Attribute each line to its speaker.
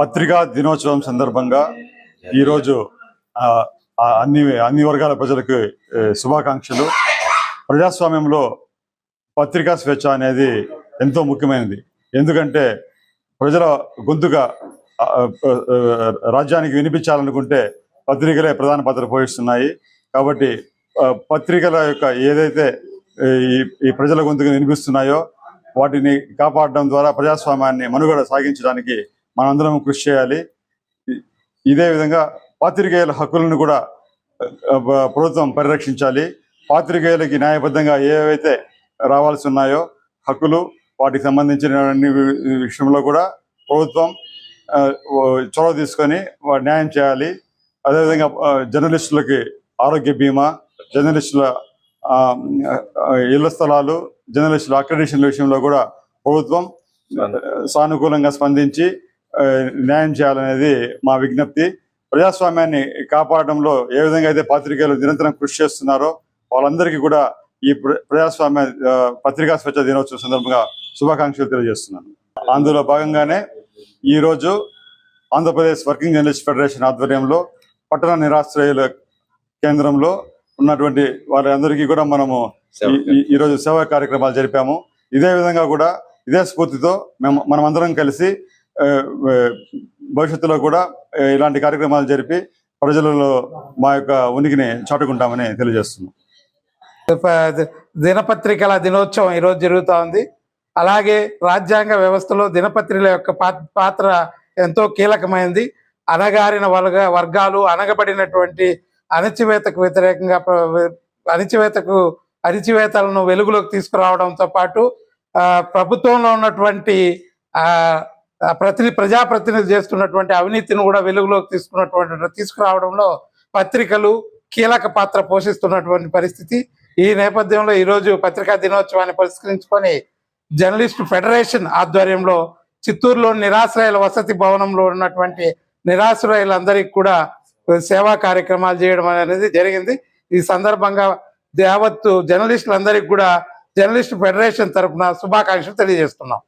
Speaker 1: పత్రికా దినోత్సవం సందర్భంగా ఈరోజు ఆ అన్ని అన్ని వర్గాల ప్రజలకు శుభాకాంక్షలు. ప్రజాస్వామ్యంలో పత్రికా స్వేచ్ఛ అనేది ఎంతో ముఖ్యమైనది. ఎందుకంటే ప్రజల గొంతుగా రాజ్యానికి వినిపించాలనుకుంటే పత్రికలే ప్రధాన పాత్ర పోషిస్తున్నాయి. కాబట్టి పత్రికల యొక్క ఏదైతే ఈ ప్రజల గొంతుగా వినిపిస్తున్నాయో వాటిని కాపాడడం ద్వారా ప్రజాస్వామ్యాన్ని మనుగడ సాగించడానికి మనందరం కృషి చేయాలి. ఇదే విధంగా పాత్రికేయుల హక్కులను కూడా ప్రభుత్వం పరిరక్షించాలి. పాత్రికేయులకి న్యాయబద్ధంగా ఏవైతే రావాల్సి ఉన్నాయో హక్కులు వాటికి సంబంధించిన అన్ని వి- విషయంలో కూడా ప్రభుత్వం చొరవ తీసుకొని న్యాయం చేయాలి. అదేవిధంగా జర్నలిస్టులకి ఆరోగ్య బీమా జర్నలిస్టుల ఇళ్ళ స్థలాలు జర్నలిస్టుల అక్రెడిషన్ల విషయంలో కూడా ప్రభుత్వం సానుకూలంగా స్పందించి న్యాయం చేయాలనేది మా విజ్ఞప్తి. ప్రజాస్వామ్యాన్ని కాపాడడంలో ఏ విధంగా అయితే పాత్రికేయులు నిరంతరం కృషి చేస్తున్నారో వాళ్ళందరికీ కూడా ఈ ప్ర- ప్రజాస్వామ్య పత్రికా స్వచ్ఛ దినోత్సవం సందర్భంగా శుభాకాంక్షలు తెలియజేస్తున్నాను. అందులో భాగంగానే ఈరోజు ఆంధ్రప్రదేశ్ వర్కింగ్ జర్నలిస్ట్ ఫెడరేషన్ ఆధ్వర్యంలో పట్టణ నిరాశ్రయుల కేంద్రంలో ఉన్నటువంటి వారందరికీ కూడా మనము ఈరోజు సేవా కార్యక్రమాలు జరిపాము. ఇదే విధంగా కూడా ఇదే స్ఫూర్తితో మేము మనమందరం కలిసి భవిష్యత్తులో కూడా ఇలాంటి కార్యక్రమాలు జరిపి ప్రజలలో మా యొక్క ఉనికిని చాటుకుంటామని తెలియజేస్తున్నాం.
Speaker 2: దినపత్రికల దినోత్సవం ఈరోజు జరుగుతూ ఉంది. అలాగే రాజ్యాంగ వ్యవస్థలో దినపత్రికల యొక్క పా- పాత్ర ఎంతో కీలకమైనది అణగారిన వర్గ వర్గాలు అనగబడినటువంటి అణచివేతకు వ్యతిరేకంగా అణచివేతకు అణచివేతలను వెలుగులోకి తీసుకురావడంతో పాటు ప్రభుత్వంలో ఉన్నటువంటి ప్రతిని ప్రజాప్రతినిధి చేస్తున్నటువంటి అవినీతిని కూడా వెలుగులోకి తీసుకున్నటువంటి తీసుకురావడంలో పత్రికలు కీలక పాత్ర పోషిస్తున్నటువంటి పరిస్థితి. ఈ నేపథ్యంలో ఈరోజు పత్రికా దినోత్సవాన్ని పరిష్కరించుకొని జర్నలిస్ట్ ఫెడరేషన్ ఆధ్వర్యంలో చిత్తూరులోని నిరాశ్రయాల వసతి భవనంలో ఉన్నటువంటి నిరాశ్రయులందరికీ కూడా సేవా కార్యక్రమాలు చేయడం అనేది జరిగింది. ఈ సందర్భంగా యావత్తు జర్నలిస్టులందరికీ కూడా జర్నలిస్ట్ ఫెడరేషన్ తరఫున శుభాకాంక్షలు తెలియజేస్తున్నాం.